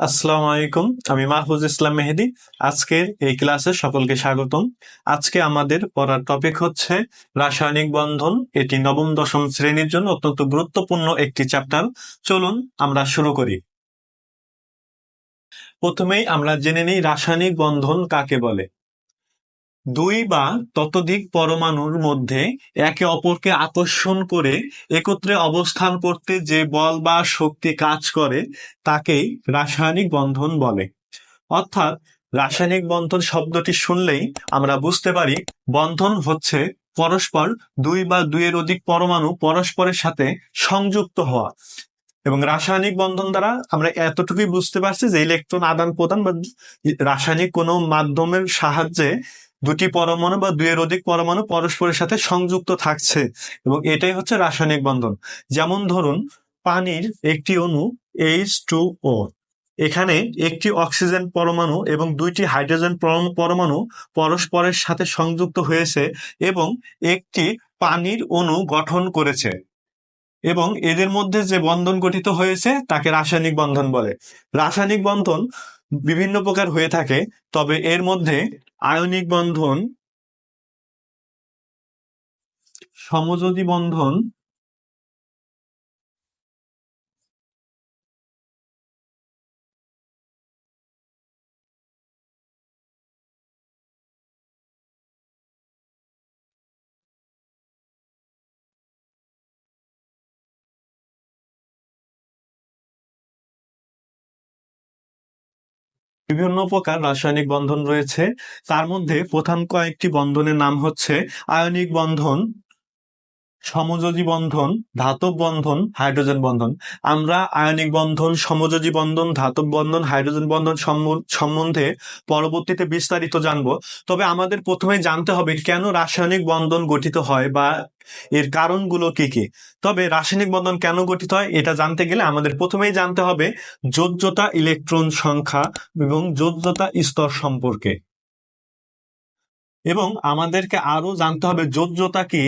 আসসালামু আলাইকুম, আমি মাহফুজ ইসলাম মেহেদি। আজকের এই ক্লাসে সকলকে স্বাগতম। আজকে আমাদের পড়ার টপিক হচ্ছে রাসায়নিক বন্ধন। এটি নবম, দশম শ্রেণির জন্য অত্যন্ত গুরুত্বপূর্ণ একটি চ্যাপ্টার চলুন আমরা শুরু করি। প্রথমেই আমরা জেনে নিই রাসায়নিক বন্ধন কাকে বলে। দুই বা ততোধিক পরমাণুর মধ্যে একে অপরকে আকর্ষণ করে একত্রে অবস্থান করতে যে বল বা শক্তি কাজ করে তাকেই রাসায়নিক বন্ধন বলে। অর্থাৎ রাসায়নিক বন্ধন শব্দটি শুনলেই আমরা বুঝতে পারি বন্ধন হচ্ছে পরস্পর দুই বা দুইয়ের অধিক পরমাণু পরস্পরের সাথে সংযুক্ত হওয়া। এবং রাসায়নিক বন্ধন দ্বারা আমরা এতটুকুই বুঝতে পারছি যে ইলেকট্রন আদান প্রদান বা রাসায়নিক কোনো মাধ্যমের সাহায্যে দুটি পরমাণু বা দুইয়ের অধিক পরমাণু পরস্পরের সাথে সংযুক্ত থাকছে এবং এটাই হচ্ছে রাসায়নিক বন্ধন। যেমন ধরুন, পানির একটি অণু এইচ টু ও এখানে একটি অক্সিজেন পরমাণু এবং দুইটি হাইড্রোজেন পরম- পরমাণু পরস্পরের সাথে সংযুক্ত হয়েছে এবং একটি পানির অণু গঠন করেছে। এবং এদের মধ্যে যে বন্ধন গঠিত হয়েছে, তাকে রাসায়নিক বন্ধন বলে। রাসায়নিক বন্ধন বিভিন্ন প্রকার হয়ে থাকে তবে এর মধ্যে আয়নিক বন্ধন সমযোজী বন্ধন বিভিন্ন প্রকার রাসায়নিক বন্ধন রয়েছে। তার মধ্যে প্রধান কয়েকটি বন্ধনের নাম হচ্ছে আয়নিক বন্ধন সমযোজী বন্ধন, ধাতব বন্ধন, হাইড্রোজেন বন্ধন। আমরা আয়নিক বন্ধন, সমযোজী বন্ধন, ধাতব বন্ধন, হাইড্রোজেন বন্ধন সম্বন্ধে পরবর্তীতে বিস্তারিত জানব। তবে আমাদের প্রথমে জানতে হবে কেন রাসায়নিক বন্ধন গঠিত হয় বা এর কারণগুলো কি কি। তবে রাসায়নিক বন্ধন কেন গঠিত হয় এটা জানতে গেলে আমাদের প্রথমেই জানতে হবে যোজ্যতা ইলেকট্রন সংখ্যা এবং যোজ্যতা স্তর সম্পর্কে। এবং আমাদেরকে আরও জানতে হবে যোজ্যতা কি?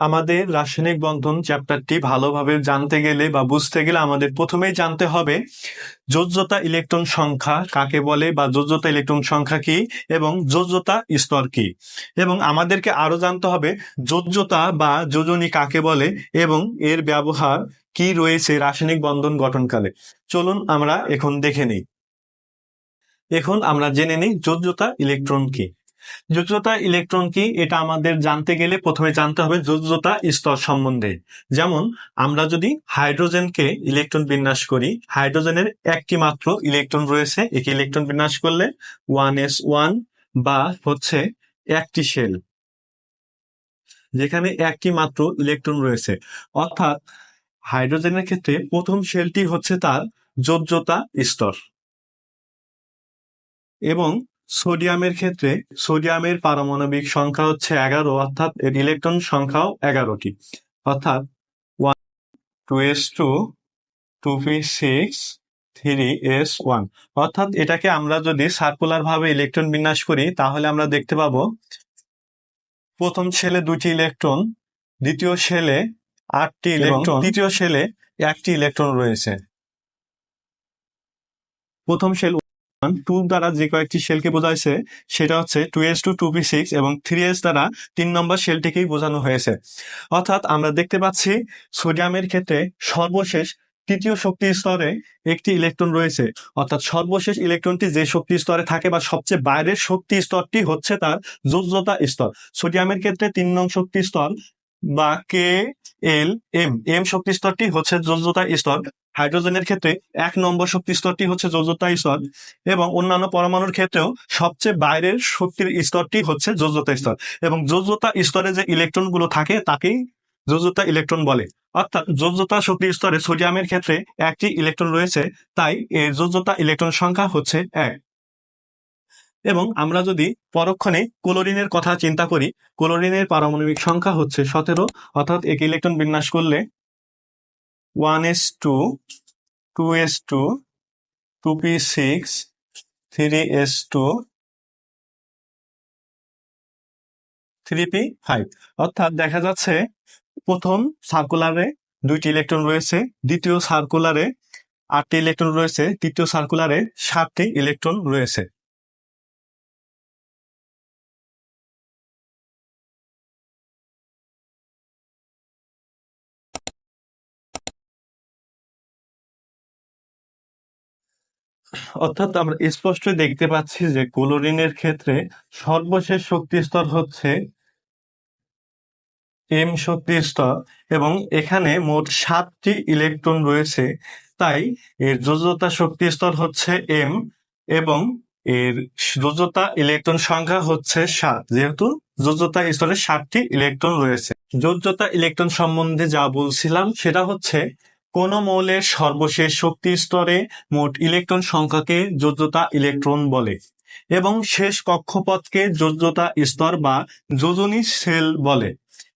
আমাদের রাসায়নিক বন্ধন চ্যাপ্টারটি ভালোভাবে জানতে গেলে বা বুঝতে গেলে আমাদের প্রথমেই জানতে হবে যোজ্যতা ইলেকট্রন সংখ্যা কাকে বলে বা যোজ্যতা ইলেকট্রন সংখ্যা কি এবং যোজ্যতা স্তর কি? এবং আমাদেরকে আরও জানতে হবে যোজ্যতা বা যোজনী কাকে বলে এবং এর ব্যবহার কি রয়েছে রাসায়নিক বন্ধন গঠনকালে। চলুন আমরা এখন দেখে নিই। এখন আমরা জেনে নিই যোজ্যতা ইলেকট্রন কি। যোজ্যতা ইলেকট্রন কি? এটা আমাদের জানতে গেলে প্রথমে জানতে হবে যোজ্যতা স্তর সম্বন্ধে। যেমন, আমরা যদি হাইড্রোজেনকে ইলেকট্রন বিন্যাস করি, হাইড্রোজেনের একটি মাত্র ইলেকট্রন রয়েছে। একে ইলেকট্রন বিন্যাস করলে ওয়ান এস ওয়ান বা হচ্ছে একটি শেল যেখানে একটি মাত্র ইলেকট্রন রয়েছে। অর্থাৎ, হাইড্রোজেনের ক্ষেত্রে প্রথম শেলটি হচ্ছে তার যোজ্যতা স্তর। এবং সোডিয়ামের ক্ষেত্রে সোডিয়ামের পারমাণবিক সংখ্যা হচ্ছে এগারো অর্থাৎ এর ইলেকট্রন সংখ্যাও এগারোটি। অর্থাৎ one two S two two P six three S one অর্থাৎ এটাকে আমরা যদি সার্কুলার ভাবে ইলেকট্রন বিন্যাস করি তাহলে আমরা দেখতে পাবো প্রথম শেলে দুটি ইলেকট্রন দ্বিতীয় শেলে আটটি ইলেকট্রন তৃতীয় শেলে একটি ইলেকট্রন রয়েছে। প্রথম শেল টু দ্বারা যে কয়েকটি শেলকে বোঝাইছে, সেটা হচ্ছে two S two two P six এবং থ্রি এস দ্বারা তিন নম্বর শেলটিকেই বোঝানো হয়েছে। অর্থাৎ আমরা দেখতে পাচ্ছি সোডিয়ামের ক্ষেত্রে সর্বশেষ তৃতীয় শক্তি স্তরে একটি ইলেকট্রন রয়েছে। অর্থাৎ সর্বশেষ ইলেকট্রনটি যে শক্তি স্তরে থাকে বা সবচেয়ে বাইরের শক্তি স্তরটি হচ্ছে তার যোজ্যতা স্তর। সোডিয়ামের ক্ষেত্রে তিন নং শক্তি স্তর বা কে, এল, এম। এম শক্তি স্তরটি হচ্ছে যোজ্যতা স্তর। হাইড্রোজেনের ক্ষেত্রে এক নম্বর শক্তি স্তরটি হচ্ছে যোজ্যতা স্তর এবং অন্যান্য পরমাণুর ক্ষেত্রেও সবচেয়ে বাইরের শক্তির স্তরটি হচ্ছে যোজ্যতা স্তর এবং যোজ্যতা স্তরে যে ইলেকট্রনগুলো থাকে তাকেই যোজ্যতা ইলেকট্রন বলে। অর্থাৎ যোজ্যতা শক্তি স্তরে সোডিয়ামের ক্ষেত্রে একটি ইলেকট্রন রয়েছে, তাই এর যোজ্যতা ইলেকট্রন সংখ্যা হচ্ছে এক। এবং আমরা যদি পরক্ষণে ক্লোরিনের কথা চিন্তা করি, ক্লোরিনের পারমাণবিক সংখ্যা হচ্ছে সতেরো, অর্থাৎ এক ইলেকট্রন বিন্যাস করলে one S two two S two two P six, three S two, three P five. অর্থাৎ দেখা যাচ্ছে প্রথম সার্কুলারে দুইটি ইলেকট্রন রয়েছে, দ্বিতীয় সার্কুলারে আটটি ইলেকট্রন রয়েছে, তৃতীয় সার্কুলারে সাতটি ইলেকট্রন রয়েছে। অর্থাৎ আমরা স্পষ্টই দেখতে পাচ্ছি যে ক্লোরিনের ক্ষেত্রে সর্বশেষ শক্তি স্তর হচ্ছে এম শক্তি স্তর এবং এখানে মোট সাতটি ইলেকট্রন রয়েছে। তাই এর যোজ্যতা শক্তি স্তর হচ্ছে এম এবং এর যোজ্যতা ইলেকট্রন সংখ্যা হচ্ছে সাত, যেহেতু যোজ্যতা স্তরে সাতটি ইলেকট্রন রয়েছে। যোজ্যতা ইলেকট্রন সম্বন্ধে যা বলছিলাম সেটা হচ্ছে কোন মৌলের সর্বশেষ শক্তি স্তরে মোট ইলেকট্রন সংখ্যাকে যোজ্যতা ইলেকট্রন বলে এবং শেষ কক্ষপথকে যোজ্যতা স্তর বা যোজনী সেল বলে।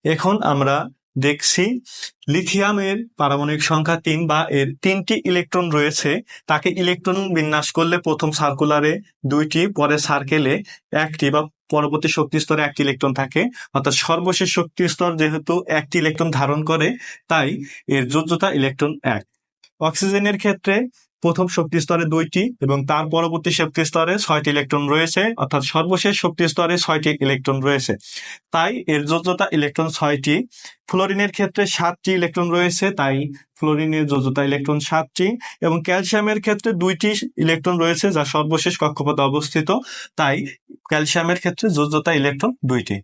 এখন আমরা দেখছি লিথিয়ামের পারমাণবিক সংখ্যা তিন বা এর তিনটি ইলেকট্রন রয়েছে। তাকে ইলেকট্রন বিন্যাস করলে প্রথম সার্কুলারে দুইটি পরে সার্কেলে একটি বা পরবর্তী শক্তি স্তরে একটি ইলেকট্রন থাকে। অর্থাৎ সর্বশেষ শক্তি স্তর যেহেতু একটি ইলেকট্রন ধারণ করে, তাই এর যোজ্যতা ইলেকট্রন এক। অক্সিজেনের ক্ষেত্রে প্রথম শক্তি স্তরে দুইটি এবং তার পরবর্তী শক্তি স্তরে ছয়টি ইলেকট্রন রয়েছে, অর্থাৎ সর্বশেষ শক্তি স্তরে ছয়টি ইলেকট্রন রয়েছে। তাই এর যোজ্যতা ইলেকট্রন ছয়টি, ফ্লোরিনের ক্ষেত্রে সাতটি ইলেকট্রন রয়েছে, তাই ফ্লোরিনের যোজ্যতা ইলেকট্রন সাতটি এবং ক্যালসিয়ামের ক্ষেত্রে দুইটি ইলেকট্রন রয়েছে, যা সর্বশেষ কক্ষপথে অবস্থিত। তাই ক্যালসিয়ামের ক্ষেত্রে যোজ্যতা ইলেকট্রন দুইটি।